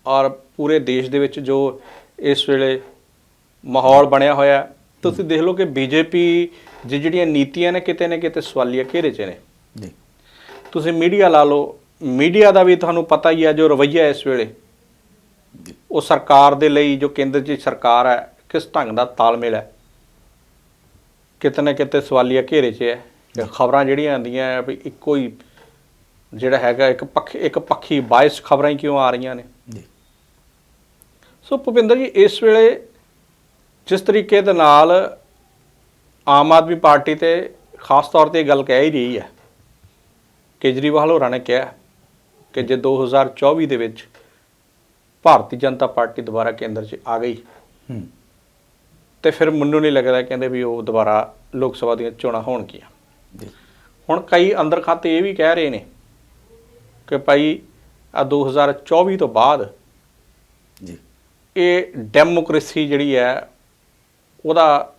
ਔਰ ਪੂਰੇ ਦੇਸ਼ ਦੇ ਵਿੱਚ ਜੋ ਇਸ ਵੇਲੇ ਮਾਹੌਲ ਬਣਿਆ ਹੋਇਆ ਤੁਸੀਂ ਦੇਖ ਲਓ ਕਿ ਬੀਜੇਪੀ ਦੀ ਜਿਹੜੀਆਂ ਨੀਤੀਆਂ ਨੇ ਕਿਤੇ ਨਾ ਕਿਤੇ ਸਵਾਲੀਆ ਘੇਰੇ 'ਚ ਨੇ। ਜੀ। ਤੁਸੀਂ ਮੀਡੀਆ ਲਾ ਲਓ ਮੀਡੀਆ ਦਾ ਵੀ ਤੁਹਾਨੂੰ ਪਤਾ ਹੀ ਹੈ ਜੋ ਰਵੱਈਆ ਇਸ ਵੇਲੇ ਜੀ। ਉਹ ਸਰਕਾਰ ਦੇ ਲਈ ਜੋ ਕੇਂਦਰ 'ਚ ਸਰਕਾਰ ਹੈ ਕਿਸ ਢੰਗ ਦਾ ਤਾਲਮੇਲ ਹੈ। ਕਿਤੇ ਨਾ ਕਿਤੇ ਸਵਾਲੀਆ ਘੇਰੇ 'ਚ ਹੈ। ਖਬਰਾਂ ਜਿਹੜੀਆਂ ਆਉਂਦੀਆਂ ਹੈ ਵੀ ਇੱਕੋ ਹੀ ਜਿਹੜਾ ਹੈਗਾ ਇੱਕ ਪੱਖ ਇੱਕ ਪੱਖੀ ਬਾਇਸ ਖਬਰਾਂ ਹੀ ਕਿਉਂ ਆ ਰਹੀਆਂ ਨੇ? ਜੀ। ਸੋ ਭੁਪਿੰਦਰ ਜੀ ਇਸ ਵੇਲੇ ਜਿਸ ਤਰੀਕੇ ਦੇ ਨਾਲ ਆਮ ਆਦਮੀ ਪਾਰਟੀ ਤੇ ਖਾਸ ਤੌਰ ਤੇ ਇਹ ਗੱਲ ਕਹਿ ਹੀ ਰਹੀ ਹੈ ਕੇਜਰੀਵਾਲ ਹੋਰਾਂ ਨੇ ਕਿਹਾ ਕਿ ਜੇ 2024 ਦੇ ਵਿੱਚ ਭਾਰਤੀ ਜਨਤਾ ਪਾਰਟੀ ਦੁਬਾਰਾ ਕੇਂਦਰ 'ਚ ਆ ਗਈ ਹੂੰ। ਤੇ ਫਿਰ ਮੈਨੂੰ ਨਹੀਂ ਲੱਗਦਾ ਕਹਿੰਦੇ ਵੀ ਉਹ ਦੁਬਾਰਾ ਲੋਕ ਸਭਾ ਦੀਆਂ ਚੋਣਾਂ ਹੋਣਗੀਆਂ। ਜੀ। ਹੁਣ ਕਈ ਅੰਦਰ ਖਾਤੇ ਇਹ ਵੀ ਕਹਿ ਰਹੇ ਨੇ ਕਿ ਭਾਈ ਆ 2024 ਤੋਂ ਬਾਅਦ ਜੀ। ਇਹ ਡੈਮੋਕ੍ਰੇਸੀ ਜਿਹੜੀ ਹੈ ਉਹਦਾ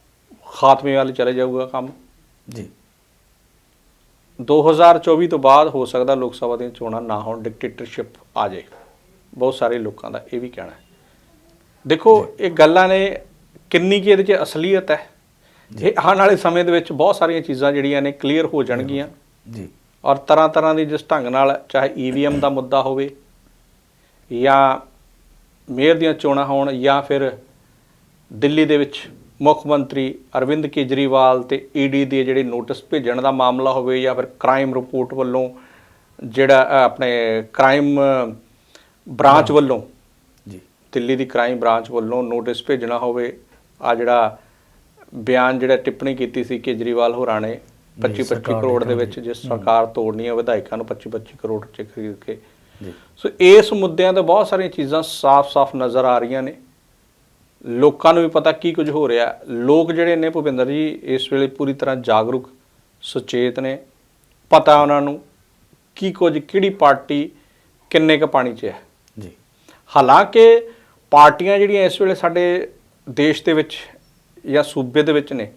ਖਾਤਮੇ ਵੱਲ ਚਲੇ ਜਾਊਗਾ ਕੰਮ। ਜੀ। 2024 ਤੋਂ ਬਾਅਦ ਹੋ ਸਕਦਾ ਲੋਕ ਸਭਾ ਦੀਆਂ ਚੋਣਾਂ ਨਾ ਹੋਣ ਡਿਕਟੇਟਰਸ਼ਿਪ ਆ ਜਾਏ। ਬਹੁਤ ਸਾਰੇ ਲੋਕਾਂ ਦਾ ਇਹ ਵੀ ਕਹਿਣਾ ਹੈ। ਦੇਖੋ ਇਹ ਗੱਲਾਂ ਨੇ ਕਿੰਨੀ ਕੀ ਇਹਦੇ 'ਚ ਅਸਲੀਅਤ ਹੈ? ਇਹ ਆਉਣ ਵਾਲੇ ਸਮੇਂ ਦੇ ਵਿੱਚ ਬਹੁਤ ਸਾਰੀਆਂ ਚੀਜ਼ਾਂ ਜਿਹੜੀਆਂ ਨੇ ਕਲੀਅਰ ਹੋ ਜਾਣਗੀਆਂ। ਜੀ। ਔਰ ਤਰ੍ਹਾਂ ਤਰ੍ਹਾਂ ਦੀ ਜਿਸ ਢੰਗ ਨਾਲ ਚਾਹੇ ਈਵੀਐਮ ਦਾ ਮੁੱਦਾ ਹੋਵੇ ਜਾਂ ਮੇਅਰ ਦੀਆਂ ਚੋਣਾਂ ਹੋਣ ਜਾਂ ਫਿਰ ਦਿੱਲੀ ਦੇ ਵਿੱਚ ਮੁੱਖ ਮੰਤਰੀ ਅਰਵਿੰਦ ਕੇਜਰੀਵਾਲ ਤੇ ਈਡੀ ਦੇ ਜਿਹੜੇ ਨੋਟਿਸ ਭੇਜਣ ਦਾ ਮਾਮਲਾ ਹੋਵੇ ਜਾਂ ਫਿਰ ਕ੍ਰਾਈਮ ਰਿਪੋਰਟ ਵੱਲੋਂ ਜਿਹੜਾ ਆਪਣੇ ਕ੍ਰਾਈਮ ਬ੍ਰਾਂਚ ਵੱਲੋਂ ਜੀ। ਦਿੱਲੀ ਦੀ ਕ੍ਰਾਈਮ ਬ੍ਰਾਂਚ ਵੱਲੋਂ ਨੋਟਿਸ ਭੇਜਣਾ ਹੋਵੇ ਆ ਜਿਹੜਾ ਬਿਆਨ ਜਿਹੜਾ ਟਿੱਪਣੀ ਕੀਤੀ ਸੀ ਕੇਜਰੀਵਾਲ ਹੋਰਾਂ ਨੇ 25 25 ਸਰਕਾਰ ਕਰੋੜ ਦੇ ਵਿੱਚ ਜਿਸ ਸਰਕਾਰ ਤੋੜਨੀ ਹੈ ਵਿਧਾਇਕਾਂ ਨੂੰ 25 25 ਕਰੋੜ ਚ ਖਰੀਦ ਕੇ। ਜੀ। ਸੋ ਇਸ ਮੁੱਦਿਆਂ ਤੇ ਬਹੁਤ ਸਾਰੀਆਂ ਚੀਜ਼ਾਂ ਸਾਫ਼-ਸਾਫ਼ ਨਜ਼ਰ ਆ ਰਹੀਆਂ ਨੇ। ਲੋਕਾਂ ਨੂੰ ਵੀ ਪਤਾ ਕੀ ਕੁਝ ਹੋ ਰਿਹਾ। ਲੋਕ ਜਿਹੜੇ ਨੇ ਭੁਪਿੰਦਰ ਜੀ ਇਸ ਵੇਲੇ ਪੂਰੀ ਤਰ੍ਹਾਂ ਜਾਗਰੂਕ ਸੁਚੇਤ ਨੇ। ਪਤਾ ਉਹਨਾਂ ਨੂੰ ਕੀ ਕੁਝ ਕਿਹੜੀ ਪਾਰਟੀ ਕਿੰਨੇ ਕ ਪਾਣੀ 'ਚ ਹੈ। ਜੀ। ਹਾਲਾਂਕਿ ਪਾਰਟੀਆਂ ਜਿਹੜੀਆਂ ਇਸ ਵੇਲੇ ਸਾਡੇ ਦੇਸ਼ ਦੇ ਵਿੱਚ ਜਾਂ ਸੂਬੇ ਦੇ ਵਿੱਚ ਨੇ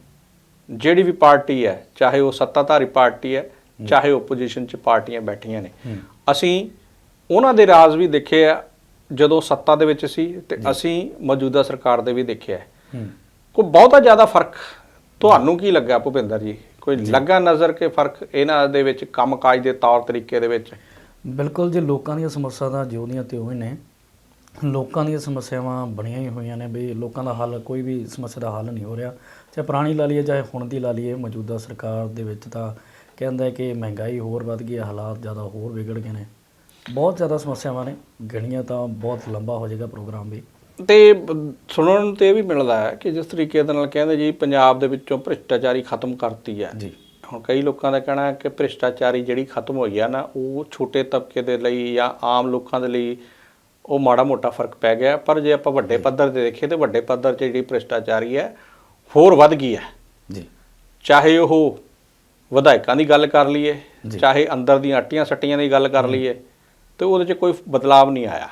ਜਿਹੜੀ ਵੀ ਪਾਰਟੀ ਹੈ ਚਾਹੇ ਉਹ ਸੱਤਾਧਾਰੀ ਪਾਰਟੀ ਹੈ ਚਾਹੇ ਓਪੋਜੀਸ਼ਨ 'ਚ ਪਾਰਟੀਆਂ ਬੈਠੀਆਂ ਨੇ। ਅਸੀਂ ਉਹਨਾਂ ਦੇ ਰਾਜ ਵੀ ਦੇਖੇ ਆ ਜਦੋਂ ਸੱਤਾ ਦੇ ਵਿੱਚ ਸੀ ਤੇ ਅਸੀਂ ਮੌਜੂਦਾ ਸਰਕਾਰ ਦੇ ਵੀ ਦੇਖਿਆ ਹੈ। ਹੂੰ। ਕੋਈ ਬਹੁਤਾ ਜ਼ਿਆਦਾ ਫ਼ਰਕ ਤੁਹਾਨੂੰ ਕੀ ਲੱਗਾ ਭੁਪਿੰਦਰ ਜੀ? ਕੋਈ ਲੱਗਾ ਨਜ਼ਰ ਕਿ ਫ਼ਰਕ ਇਹਨਾਂ ਦੇ ਵਿੱਚ ਕੰਮਕਾਜ ਦੇ ਤੌਰ ਤਰੀਕੇ ਦੇ ਵਿੱਚ? ਬਿਲਕੁਲ ਜੇ ਲੋਕਾਂ ਦੀਆਂ ਸਮੱਸਿਆ ਤਾਂ ਜਿਉਂ ਦੀਆਂ ਤਿਉਂ ਹੀ ਨੇ। ਲੋਕਾਂ ਦੀਆਂ ਸਮੱਸਿਆਵਾਂ ਬਣੀਆਂ ਹੀ ਹੋਈਆਂ ਨੇ ਵੀ ਲੋਕਾਂ ਦਾ ਹੱਲ ਕੋਈ ਵੀ ਸਮੱਸਿਆ ਦਾ ਹੱਲ ਨਹੀਂ ਹੋ ਰਿਹਾ। ਚਾਹੇ ਪੁਰਾਣੀ ਲਾ ਲਈਏ ਚਾਹੇ ਹੁਣ ਦੀ ਲਾ ਲਈਏ ਮੌਜੂਦਾ ਸਰਕਾਰ ਦੇ ਵਿੱਚ ਤਾਂ ਕਹਿੰਦਾ ਕਿ ਮਹਿੰਗਾਈ ਹੋਰ ਵੱਧ ਗਈ ਹੈ ਹਾਲਾਤ ਜ਼ਿਆਦਾ ਹੋਰ ਵਿਗੜ ਗਏ ਨੇ। ਬਹੁਤ ਜ਼ਿਆਦਾ ਸਮੱਸਿਆਵਾਂ ਨੇ ਗਿਣੀਆਂ ਤਾਂ ਬਹੁਤ ਲੰਬਾ ਹੋ ਜਾਏਗਾ ਪ੍ਰੋਗਰਾਮ ਵੀ। ਤੇ ਸੁਣਨ ਤੇ ਇਹ ਵੀ ਮਿਲਦਾ ਹੈ ਕਿ ਜਿਸ ਤਰੀਕੇ ਦੇ ਨਾਲ ਕਹਿੰਦੇ ਜੀ ਪੰਜਾਬ ਦੇ ਵਿੱਚੋਂ ਭ੍ਰਿਸ਼ਟਾਚਾਰੀ ਖਤਮ ਕਰਤੀ ਹੈ। ਜੀ। ਹੁਣ ਕਈ ਲੋਕਾਂ ਦਾ ਕਹਿਣਾ ਹੈ ਕਿ ਭ੍ਰਿਸ਼ਟਾਚਾਰੀ ਜਿਹੜੀ ਖਤਮ ਹੋਈ ਆ ਨਾ ਉਹ ਛੋਟੇ ਤਬਕੇ ਦੇ ਲਈ ਜਾਂ ਆਮ ਲੋਕਾਂ ਦੇ ਲਈ ਉਹ ਮਾੜਾ ਮੋਟਾ ਫ਼ਰਕ ਪੈ ਗਿਆ ਪਰ ਜੇ ਆਪਾਂ ਵੱਡੇ ਪੱਧਰ ਤੇ ਦੇਖੀਏ ਤੇ ਵੱਡੇ ਪੱਧਰ 'ਤੇ ਜਿਹੜੀ ਭ੍ਰਿਸ਼ਟਾਚਾਰੀ ਹੈ ਹੋਰ ਵੱਧ ਗਈ ਹੈ। ਜੀ। ਚਾਹੇ ਉਹ ਵਿਧਾਇਕਾਂ ਦੀ ਗੱਲ ਕਰ ਲਈਏ। ਚਾਹੇ ਅੰਦਰ ਦੀਆਂ ਅੱਟੀਆਂ ਸੱਟੀਆਂ ਦੀ ਗੱਲ ਕਰ ਲਈਏ ਤੇ ਉਹਦੇ 'ਚ ਕੋਈ ਬਦਲਾਵ ਨਹੀਂ ਆਇਆ।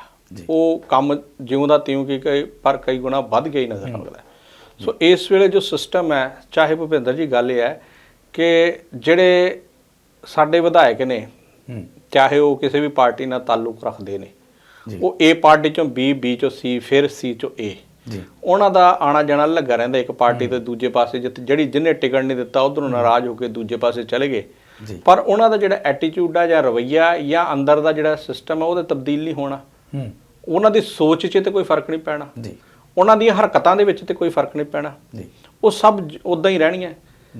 ਉਹ ਕੰਮ ਜਿਉਂ ਦਾ ਤਿਉਂ ਕੀ ਕਈ ਪਰ ਕਈ ਗੁਣਾ ਵੱਧ ਗਿਆ ਹੀ ਨਜ਼ਰ ਆਉਂਦਾ। ਸੋ ਇਸ ਵੇਲੇ ਜੋ ਸਿਸਟਮ ਹੈ ਚਾਹੇ ਭੁਪਿੰਦਰ ਜੀ ਗੱਲ ਇਹ ਹੈ ਕਿ ਜਿਹੜੇ ਸਾਡੇ ਵਿਧਾਇਕ ਨੇ ਚਾਹੇ ਉਹ ਕਿਸੇ ਵੀ ਪਾਰਟੀ ਨਾਲ ਤਾਲੁਕ ਰੱਖਦੇ ਨੇ ਉਹ ਏ ਪਾਰਟੀ ਚੋਂ ਬੀ ਬੀ ਚੋਂ ਸੀ ਫਿਰ ਸੀ ਚੋਂ ਏ ਜੀ। ਉਹਨਾਂ ਦਾ ਆਣਾ ਜਾਣਾ ਲੱਗਾ ਰਹਿੰਦਾ ਇੱਕ ਪਾਰਟੀ ਤੋਂ ਦੂਜੇ ਪਾਸੇ ਜਿੱਥੇ ਜਿਹੜੀ ਜਿਹਨੇ ਟਿਕਟ ਨਹੀਂ ਦਿੱਤਾ ਉਧਰੋਂ ਨਾਰਾਜ਼ ਹੋ ਕੇ ਦੂਜੇ ਪਾਸੇ ਚਲੇ ਗਏ। ਜੀ। ਪਰ ਉਹਨਾਂ ਦਾ ਜਿਹੜਾ ਐਟੀਟਿਊਡ ਆ ਜਾਂ ਰਵਈਆ ਜਾਂ ਅੰਦਰ ਦਾ ਜਿਹੜਾ ਸਿਸਟਮ ਆ ਉਹਦੇ ਤਬਦੀਲ ਨਹੀਂ ਹੋਣਾ। ਹੂੰ। ਉਹਨਾਂ ਦੀ ਸੋਚ 'ਚ ਤੇ ਕੋਈ ਫ਼ਰਕ ਨਹੀਂ ਪੈਣਾ। ਜੀ। ਉਹਨਾਂ ਦੀਆਂ ਹਰਕਤਾਂ ਦੇ ਵਿੱਚ ਤੇ ਕੋਈ ਫ਼ਰਕ ਨਹੀਂ ਪੈਣਾ। ਜੀ। ਉਹ ਸਭ ਉਦਾਂ ਹੀ ਰਹਿਣੀਆਂ।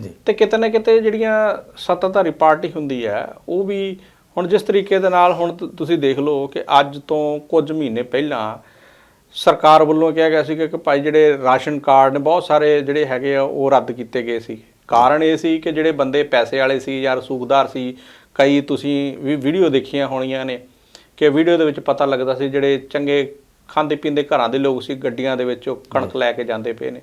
ਜੀ। ਤੇ ਕਿਤੇ ਨਾ ਕਿਤੇ ਜਿਹੜੀਆਂ ਸੱਤਾਧਾਰੀ ਪਾਰਟੀ ਹੁੰਦੀ ਹੈ ਉਹ ਵੀ ਹੁਣ ਜਿਸ ਤਰੀਕੇ ਦੇ ਨਾਲ ਹੁਣ ਤੁਸੀਂ ਦੇਖ ਲਓ ਕਿ ਅੱਜ ਤੋਂ ਕੁਝ ਮਹੀਨੇ ਪਹਿਲਾਂ ਸਰਕਾਰ ਵੱਲੋਂ ਕਿਹਾ ਗਿਆ ਸੀ ਕਿ ਭਾਈ ਜਿਹੜੇ ਰਾਸ਼ਨ ਕਾਰਡ ਨੇ ਬਹੁਤ ਸਾਰੇ ਜਿਹੜੇ ਹੈਗੇ ਆ ਉਹ ਰੱਦ ਕੀਤੇ gਏ ਸੀ। ਕਾਰਨ ਇਹ ਸੀ ਕਿ ਜਿਹੜੇ ਬੰਦੇ ਪੈਸੇ ਵਾਲੇ ਸੀ ਜਾਂ ਰਸੂਖਦਾਰ ਸੀ ਕਈ ਤੁਸੀਂ ਵੀ ਵੀਡੀਓ ਦੇਖੀਆਂ ਹੋਣੀਆਂ ਨੇ ਕਿ ਵੀਡੀਓ ਦੇ ਵਿੱਚ ਪਤਾ ਲੱਗਦਾ ਸੀ ਜਿਹੜੇ ਚੰਗੇ ਖਾਂਦੇ ਪੀਂਦੇ ਘਰਾਂ ਦੇ ਲੋਕ ਸੀ ਗੱਡੀਆਂ ਦੇ ਵਿੱਚ ਉਹ ਕਣਕ ਲੈ ਕੇ ਜਾਂਦੇ ਪਏ ਨੇ।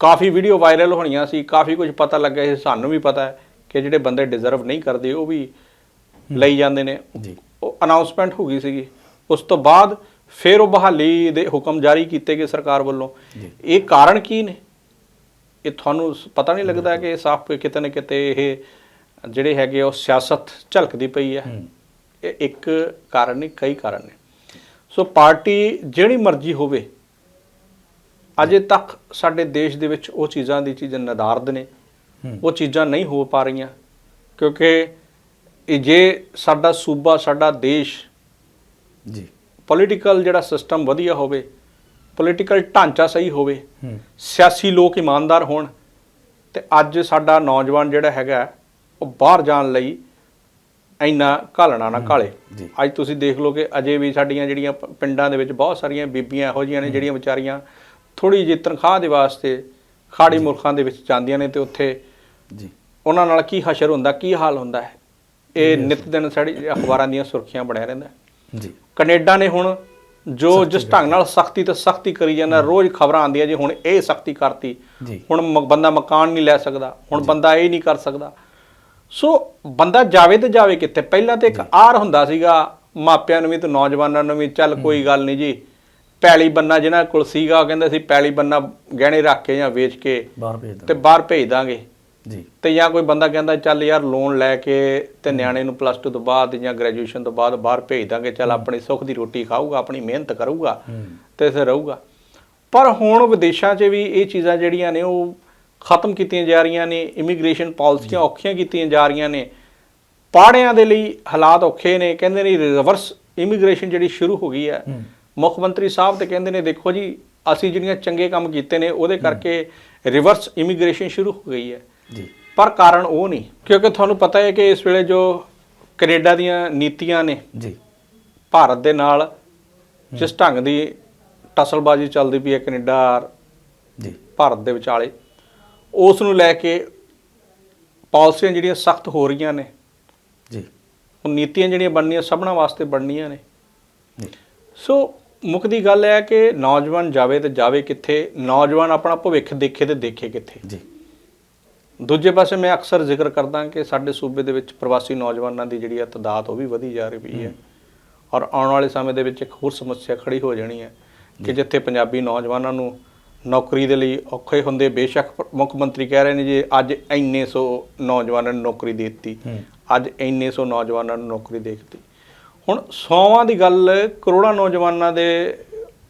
ਕਾਫੀ ਵੀਡੀਓ ਵਾਇਰਲ ਹੋਣੀਆਂ ਸੀ ਕਾਫੀ ਕੁਝ ਪਤਾ ਲੱਗਿਆ ਸੀ ਸਾਨੂੰ ਵੀ ਪਤਾ ਹੈ ਕਿ ਜਿਹੜੇ ਬੰਦੇ ਡਿਜ਼ਰਵ ਨਹੀਂ ਕਰਦੇ ਉਹ ਵੀ ਲਈ ਜਾਂਦੇ ਨੇ। ਜੀ। ਉਹ ਅਨਾਉਂਸਮੈਂਟ ਹੋ ਗਈ ਸੀਗੀ। ਉਸ ਤੋਂ ਬਾਅਦ ਫਿਰ ਉਹ ਬਹਾਲੀ ਦੇ ਹੁਕਮ ਜਾਰੀ ਕੀਤੇ ਗਏ ਸਰਕਾਰ ਵੱਲੋਂ। ਇਹ ਕਾਰਨ ਕੀ ਨੇ? ਇਹ ਤੁਹਾਨੂੰ ਪਤਾ ਨਹੀਂ ਲੱਗਦਾ ਕਿ ਸਾਫ਼ ਕਿਤੇ ਨਾ ਕਿਤੇ ਇਹ ਜਿਹੜੇ ਹੈਗੇ ਉਹ ਸਿਆਸਤ ਝਲਕਦੀ ਪਈ ਹੈ। ਇਹ ਇੱਕ ਕਾਰਨ ਨਹੀਂ ਕਈ ਕਾਰਨ ਨੇ। ਸੋ ਪਾਰਟੀ ਜਿਹੜੀ ਮਰਜ਼ੀ ਹੋਵੇ ਅਜੇ ਤੱਕ ਸਾਡੇ ਦੇਸ਼ ਦੇ ਵਿੱਚ ਉਹ ਚੀਜ਼ਾਂ ਦੀ ਚੀਜ਼ਾਂ ਨਦਾਰਦ ਨੇ। ਉਹ ਚੀਜ਼ਾਂ ਨਹੀਂ ਹੋ ਪਾ ਰਹੀਆਂ। ਕਿਉਂਕਿ ਇਹ ਜੇ ਸਾਡਾ ਸੂਬਾ ਸਾਡਾ ਦੇਸ਼ ਜੀ। ਪੋਲੀਟੀਕਲ ਜਿਹੜਾ ਸਿਸਟਮ ਵਧੀਆ ਹੋਵੇ ਪੋਲੀਟੀਕਲ ਢਾਂਚਾ ਸਹੀ ਹੋਵੇ ਹੂੰ। ਸਿਆਸੀ ਲੋਕ ਇਮਾਨਦਾਰ ਹੋਣ ਤੇ ਅੱਜ ਸਾਡਾ ਨੌਜਵਾਨ ਜਿਹੜਾ ਹੈਗਾ ਉਹ ਬਾਹਰ ਜਾਣ ਲਈ ਇੰਨਾ ਘਾਲਣਾ ਨਾ ਘਾਲੇ। ਅੱਜ ਤੁਸੀਂ ਦੇਖ ਲਓ ਕਿ ਅਜੇ ਵੀ ਸਾਡੀਆਂ ਜਿਹੜੀਆਂ ਪਿੰਡਾਂ ਦੇ ਵਿੱਚ ਬਹੁਤ ਸਾਰੀਆਂ ਬੀਬੀਆਂ ਇਹੋ ਜਿਹੀਆਂ ਨੇ ਜਿਹੜੀਆਂ ਵਿਚਾਰੀਆਂ ਥੋੜੀ ਜਿਹੀ ਤਨਖਾਹ ਦੇ ਵਾਸਤੇ ਖਾੜੀ ਮੁਲਕਾਂ ਦੇ ਵਿੱਚ ਜਾਂਦੀਆਂ ਨੇ ਤੇ ਉੱਥੇ ਜੀ। ਉਹਨਾਂ ਨਾਲ ਕੀ ਹਸ਼ਰ ਹੁੰਦਾ ਕੀ ਹਾਲ ਹੁੰਦਾ ਹੈ? ਇਹ ਨਿਤ ਦਿਨ ਸਾਡੀ ਅਖਬਾਰਾਂ ਦੀਆਂ ਸੁਰਖੀਆਂ ਬਣਿਆ ਰਹਿੰਦਾ। ਜੀ। ਕੈਨੇਡਾ ਨੇ ਹੁਣ ਜੋ ਜਿਸ ਢੰਗ ਨਾਲ ਸਖਤੀ ਤੇ ਸਖਤੀ ਕਰੀ ਜਾਂਦਾ ਰੋਜ਼ ਖਬਰਾਂ ਆਉਂਦੀਆਂ ਜੀ ਹੁਣ ਇਹ ਸਖਤੀ ਕਰਤੀ। ਹੁਣ ਬੰਦਾ ਮਕਾਨ ਨਹੀਂ ਲੈ ਸਕਦਾ ਹੁਣ ਬੰਦਾ ਇਹ ਨਹੀਂ ਕਰ ਸਕਦਾ। ਸੋ ਬੰਦਾ ਜਾਵੇ ਤੇ ਜਾਵੇ ਕਿੱਥੇ? ਪਹਿਲਾਂ ਤੇ ਇੱਕ ਆਰ ਹੁੰਦਾ ਸੀਗਾ ਮਾਪਿਆਂ ਨੂੰ ਵੀ ਤੇ ਨੌਜਵਾਨਾਂ ਨੂੰ ਵੀ ਚੱਲ ਕੋਈ ਗੱਲ ਨਹੀਂ ਜੀ। ਪੈਲੀ ਬੰਨਾ ਜਿਹਨਾਂ ਕੋਲ ਸੀਗਾ ਉਹ ਕਹਿੰਦੇ ਸੀ ਪੈਲੀ ਬੰਨਾ ਗਹਿਣੇ ਰੱਖ ਕੇ ਜਾਂ ਵੇਚ ਕੇ ਬਾਹਰ ਭੇਜ ਤੇ ਬਾਹਰ ਭੇਜ ਦਾਂਗੇ। ਜੀ। ਤੇ ਜਾਂ ਕੋਈ ਬੰਦਾ ਕਹਿੰਦਾ ਚੱਲ ਯਾਰ ਲੋਨ ਲੈ ਕੇ ਤੇ ਨਿਆਣੇ ਨੂੰ ਪਲੱਸ 2 ਤੋਂ ਬਾਅਦ ਜਾਂ ਗ੍ਰੈਜੂਏਸ਼ਨ ਤੋਂ ਬਾਅਦ ਬਾਹਰ ਭੇਜ ਦਾਂਗੇ ਚੱਲ ਆਪਣੀ ਸੁੱਖ ਦੀ ਰੋਟੀ ਖਾਊਗਾ ਆਪਣੀ ਮਿਹਨਤ ਕਰੂਗਾ ਤੇ ਇੱਥੇ ਰਹੂਗਾ। ਪਰ ਹੁਣ ਵਿਦੇਸ਼ਾਂ 'ਚ ਵੀ ਇਹ ਚੀਜ਼ਾਂ ਜਿਹੜੀਆਂ ਨੇ ਉਹ ਖਤਮ ਕੀਤੀਆਂ ਜਾ ਰਹੀਆਂ ਨੇ ਇਮੀਗ੍ਰੇਸ਼ਨ ਪਾਲਿਸੀਆਂ ਔਖੀਆਂ ਕੀਤੀਆਂ ਜਾ ਰਹੀਆਂ ਨੇ। ਪਾੜਿਆਂ ਦੇ ਲਈ ਹਾਲਾਤ ਔਖੇ ਨੇ ਕਹਿੰਦੇ ਨੇ ਰਿਵਰਸ ਇਮੀਗ੍ਰੇਸ਼ਨ ਜਿਹੜੀ ਸ਼ੁਰੂ ਹੋ ਗਈ ਹੂੰ। ਮੁੱਖ ਮੰਤਰੀ ਸਾਹਿਬ ਤੇ ਕਹਿੰਦੇ ਨੇ ਦੇਖੋ ਜੀ ਅਸੀਂ ਜਿਹੜੀਆਂ ਚੰਗੇ ਕੰਮ ਕੀਤੇ ਨੇ ਉਹਦੇ ਕਰਕੇ ਰਿਵਰਸ ਇਮੀਗ੍ਰੇਸ਼ਨ ਸ਼ੁਰੂ ਹੋ ਗਈ ਹੈ। ਜੀ। ਪਰ ਕਾਰਨ ਉਹ ਨਹੀਂ। ਕਿਉਂਕਿ ਤੁਹਾਨੂੰ ਪਤਾ ਹੈ ਕਿ ਇਸ ਵੇਲੇ ਜੋ ਕੈਨੇਡਾ ਦੀਆਂ ਨੀਤੀਆਂ ਨੇ ਜੀ। ਭਾਰਤ ਦੇ ਨਾਲ ਜਿਸ ਢੰਗ ਦੀ ਟਸਲਬਾਜ਼ੀ ਚੱਲਦੀ ਪਈ ਹੈ ਕੈਨੇਡਾ ਜੀ। ਭਾਰਤ ਦੇ ਵਿਚਾਲੇ ਉਸ ਨੂੰ ਲੈ ਕੇ ਪਾਲਿਸੀਆਂ ਜਿਹੜੀਆਂ ਸਖਤ ਹੋ ਰਹੀਆਂ ਨੇ ਜੀ। ਉਹ ਨੀਤੀਆਂ ਜਿਹੜੀਆਂ ਬਣਨੀਆਂ ਸਭਨਾਂ ਵਾਸਤੇ ਬਣਨੀਆਂ ਨੇ। ਜੀ। ਸੋ ਮੁੱਖ ਦੀ ਗੱਲ ਹੈ ਕਿ ਨੌਜਵਾਨ ਜਾਵੇ ਤੇ ਜਾਵੇ ਕਿੱਥੇ ਨੌਜਵਾਨ ਆਪਣਾ ਭਵਿੱਖ ਦੇਖੇ ਤੇ ਦੇਖੇ ਕਿੱਥੇ। ਜੀ। ਦੂਜੇ ਪਾਸੇ ਮੈਂ ਅਕਸਰ ਜ਼ਿਕਰ ਕਰਦਾ ਕਿ ਸਾਡੇ ਸੂਬੇ ਦੇ ਵਿੱਚ ਪ੍ਰਵਾਸੀ ਨੌਜਵਾਨਾਂ ਦੀ ਜਿਹੜੀ ਹੈ ਤਦਾਦ ਉਹ ਵੀ ਵਧੀ ਜਾ ਰਹੀ ਹੈ। ਔਰ ਆਉਣ ਵਾਲੇ ਸਮੇਂ ਦੇ ਵਿੱਚ ਇੱਕ ਹੋਰ ਸਮੱਸਿਆ ਖੜੀ ਹੋ ਜਾਣੀ ਹੈ ਕਿ ਜਿੱਥੇ ਪੰਜਾਬੀ ਨੌਜਵਾਨਾਂ ਨੂੰ ਨੌਕਰੀ ਦੇ ਲਈ ਔਖੇ ਹੁੰਦੇ ਬੇਸ਼ੱਕ ਮੁੱਖ ਮੰਤਰੀ ਕਹਿ ਰਹੇ ਨੇ ਜੀ ਅੱਜ ਇੰਨੇ ਸੌ ਨੌਜਵਾਨਾਂ ਨੂੰ ਨੌਕਰੀ ਦੇ ਦਿੱਤੀ ਅੱਜ ਇੰਨੇ ਸੌ ਨੌਜਵਾਨਾਂ ਨੂੰ ਨੌਕਰੀ ਦੇ ਦਿੱਤੀ। ਹੁਣ ਸੌਵਾਂ ਦੀ ਗੱਲ ਕਰੋੜਾਂ ਨੌਜਵਾਨਾਂ ਦੇ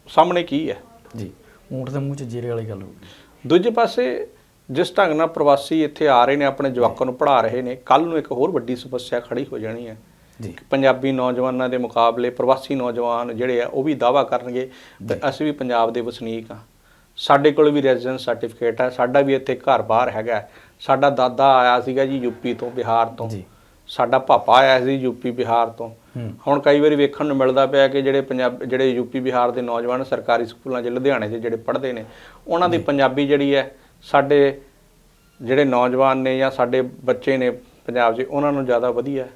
ਸਾਹਮਣੇ ਕੀ ਹੈ? ਜੀ ਊਂਟ ਦੇ ਮੂੰਹ 'ਚ ਜੀਰੇ ਵਾਲੀ ਗੱਲ ਹੋ ਗਈ। ਦੂਜੇ ਪਾਸੇ ਜਿਸ ਢੰਗ ਨਾਲ ਪ੍ਰਵਾਸੀ ਇੱਥੇ ਆ ਰਹੇ ਨੇ ਆਪਣੇ ਜਵਾਕਾਂ ਨੂੰ ਪੜ੍ਹਾ ਰਹੇ ਨੇ ਕੱਲ ਨੂੰ ਇੱਕ ਹੋਰ ਵੱਡੀ ਸਮੱਸਿਆ ਖੜੀ ਹੋ ਜਾਣੀ ਹੈ। ਜੀ। ਪੰਜਾਬੀ ਨੌਜਵਾਨਾਂ ਦੇ ਮੁਕਾਬਲੇ ਪ੍ਰਵਾਸੀ ਨੌਜਵਾਨ ਜਿਹੜੇ ਆ ਉਹ ਵੀ ਦਾਵਾ ਕਰਨਗੇ ਕਿ ਅਸੀਂ ਵੀ ਪੰਜਾਬ ਦੇ ਵਸਨੀਕ ਆ ਸਾਡੇ ਕੋਲ ਵੀ ਰੈਜ਼ੀਡੈਂਸ ਸਰਟੀਫਿਕੇਟ ਹੈ ਸਾਡਾ ਵੀ ਇੱਥੇ ਘਰ-ਬਾਰ ਹੈਗਾ। ਸਾਡਾ ਦਾਦਾ ਆਇਆ ਸੀਗਾ ਜੀ ਯੂਪੀ ਤੋਂ ਬਿਹਾਰ ਤੋਂ। ਜੀ। ਸਾਡਾ ਪਾਪਾ ਆਇਆ ਸੀ ਯੂਪੀ ਬਿਹਾਰ ਤੋਂ। ਹੁਣ ਕਈ ਵਾਰੀ ਵੇਖਣ ਨੂੰ ਮਿਲਦਾ ਪਿਆ ਕਿ ਜਿਹੜੇ ਪੰਜਾਬ ਜਿਹੜੇ ਯੂਪੀ ਬਿਹਾਰ ਦੇ ਨੌਜਵਾਨ ਸਰਕਾਰੀ ਸਕੂਲਾਂ 'ਚ ਲੁਧਿਆਣੇ 'ਚ ਜਿਹੜੇ ਪੜ੍ਹਦੇ ਨੇ ਉਹਨਾਂ ਦੀ ਪੰਜਾਬੀ ਜਿਹੜੀ ਹੈ ਸਾਡੇ ਜਿਹੜੇ ਨੌਜਵਾਨ ਨੇ ਜਾਂ ਸਾਡੇ ਬੱਚੇ ਨੇ ਪੰਜਾਬ 'ਚ ਉਹਨਾਂ ਨੂੰ ਜ਼ਿਆਦਾ ਵਧੀਆ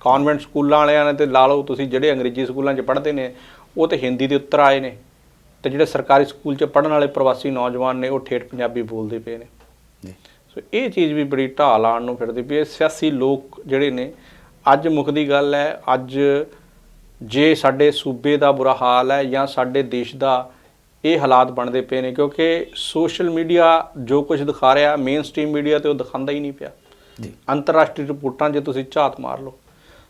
ਕਨਵੈਂਟ ਸਕੂਲਾਂ ਵਾਲਿਆਂ ਨੇ ਤੇ ਲਾ ਲਓ ਤੁਸੀਂ ਜਿਹੜੇ ਅੰਗਰੇਜ਼ੀ ਸਕੂਲਾਂ 'ਚ ਪੜ੍ਹਦੇ ਨੇ ਉਹ ਤੇ ਹਿੰਦੀ ਦੇ ਉੱਤਰ ਆਏ ਨੇ ਤੇ ਜਿਹੜੇ ਸਰਕਾਰੀ ਸਕੂਲ 'ਚ ਪੜ੍ਹਨ ਵਾਲੇ ਪ੍ਰਵਾਸੀ ਨੌਜਵਾਨ ਨੇ ਉਹ ਠੇਠ ਪੰਜਾਬੀ ਬੋਲਦੇ ਪਏ ਨੇ। ਜੀ। ਸੋ ਇਹ ਚੀਜ਼ ਵੀ ਬੜੀ ਢਾਲ ਆਉਣ ਨੂੰ ਫਿਰਦੀ ਪਈ ਹੈ। ਸਿਆਸੀ ਲੋਕ ਜਿਹੜੇ ਨੇ ਅੱਜ ਮੁੱਖ ਦੀ ਗੱਲ ਹੈ ਅੱਜ ਜੇ ਸਾਡੇ ਸੂਬੇ ਦਾ ਬੁਰਾ ਹਾਲ ਹੈ ਜਾਂ ਸਾਡੇ ਦੇਸ਼ ਦਾ ਇਹ ਹਾਲਾਤ ਬਣਦੇ ਪਏ ਨੇ ਕਿਉਂਕਿ ਸੋਸ਼ਲ ਮੀਡੀਆ ਜੋ ਕੁਝ ਦਿਖਾ ਰਿਹਾ ਮੇਨ ਸਟ੍ਰੀਮ ਮੀਡੀਆ ਤੇ ਉਹ ਦਿਖਾਉਂਦਾ ਹੀ ਨਹੀਂ ਪਿਆ। ਜੀ। ਅੰਤਰਰਾਸ਼ਟਰੀ ਰਿਪੋਰਟਾਂ ਜੇ ਤੁਸੀਂ ਝਾਤ ਮਾਰ ਲਓ।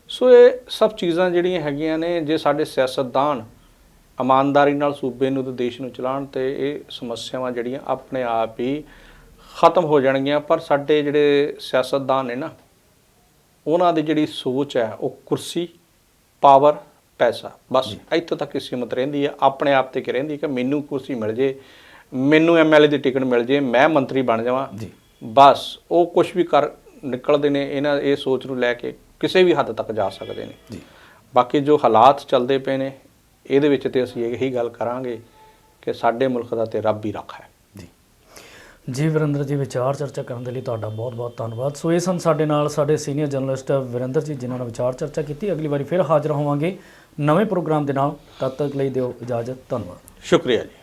ਸੋ ਇਹ ਸਭ ਚੀਜ਼ਾਂ ਜਿਹੜੀਆਂ ਹੈਗੀਆਂ ਨੇ ਜੇ ਸਾਡੇ ਸਿਆਸਤਦਾਨ ਇਮਾਨਦਾਰੀ ਨਾਲ ਸੂਬੇ ਨੂੰ ਤੇ ਦੇਸ਼ ਨੂੰ ਚਲਾਉਣ ਤੇ ਇਹ ਸਮੱਸਿਆਵਾਂ ਜਿਹੜੀਆਂ ਆਪਣੇ ਆਪ ਹੀ ਖਤਮ ਹੋ ਜਾਣਗੀਆਂ ਪਰ ਸਾਡੇ ਜਿਹੜੇ ਸਿਆਸਤਦਾਨ ਨੇ ਨਾ ਉਹਨਾਂ ਦੀ ਜਿਹੜੀ ਸੋਚ ਹੈ ਉਹ ਕੁਰਸੀ ਪਾਵਰ ਪੈਸਾ। ਬਸ ਇੱਥੇ ਤੱਕ ਹੀ ਸੀਮਤ ਰਹਿੰਦੀ ਹੈ। ਆਪਣੇ ਆਪ ਤੇ ਕਿ ਰਹਿੰਦੀ ਕਿ ਮੈਨੂੰ ਕੁਰਸੀ ਮਿਲ ਜੇ ਮੈਨੂੰ ਐਮਐਲਏ ਦੀ ਟਿਕਟ ਮਿਲ ਜੇ ਮੈਂ ਮੰਤਰੀ ਬਣ ਜਾਵਾਂ। ਜੀ। ਬਸ ਉਹ ਕੁਝ ਵੀ ਕਰ ਨਿਕਲਦੇ ਨੇ ਇਹਨਾਂ ਇਹ ਸੋਚ ਨੂੰ ਲੈ ਕੇ ਕਿਸੇ ਵੀ ਹੱਦ ਤੱਕ ਜਾ ਸਕਦੇ ਨੇ। ਜੀ। ਬਾਕੀ ਜੋ ਹਾਲਾਤ ਚੱਲਦੇ ਪਏ ਨੇ ਇਹਦੇ ਵਿੱਚ ਤੇ ਅਸੀਂ ਇਹੀ ਗੱਲ ਕਰਾਂਗੇ ਕਿ ਸਾਡੇ ਮੁਲਕ ਦਾ ਤੇ ਰੱਬ ਹੀ ਰੱਖ ਹੈ। ਜੀ। ਜੀ ਵਿਰਿੰਦਰ ਜੀ ਵਿਚਾਰ ਚਰਚਾ ਕਰਨ ਦੇ ਲਈ ਤੁਹਾਡਾ ਬਹੁਤ-ਬਹੁਤ ਧੰਨਵਾਦ। ਸੋ ਇਹ ਸਨ ਸਾਡੇ ਨਾਲ ਸਾਡੇ ਸੀਨੀਅਰ ਜਰਨਲਿਸਟ ਵਿਰਿੰਦਰ ਜੀ ਜਿਨ੍ਹਾਂ ਨਾਲ ਵਿਚਾਰ ਚਰਚਾ ਕੀਤੀ। ਅਗਲੀ ਵਾਰੀ ਫਿਰ ਹਾਜ਼ਰ ਹੋਵਾਂਗੇ। ਨਵੇਂ ਪ੍ਰੋਗਰਾਮ ਦੇ ਨਾਲ ਤਦ ਤੱਕ ਲਈ ਦਿਓ ਇਜਾਜ਼ਤ ਧੰਨਵਾਦ। ਸ਼ੁਕਰੀਆ ਜੀ।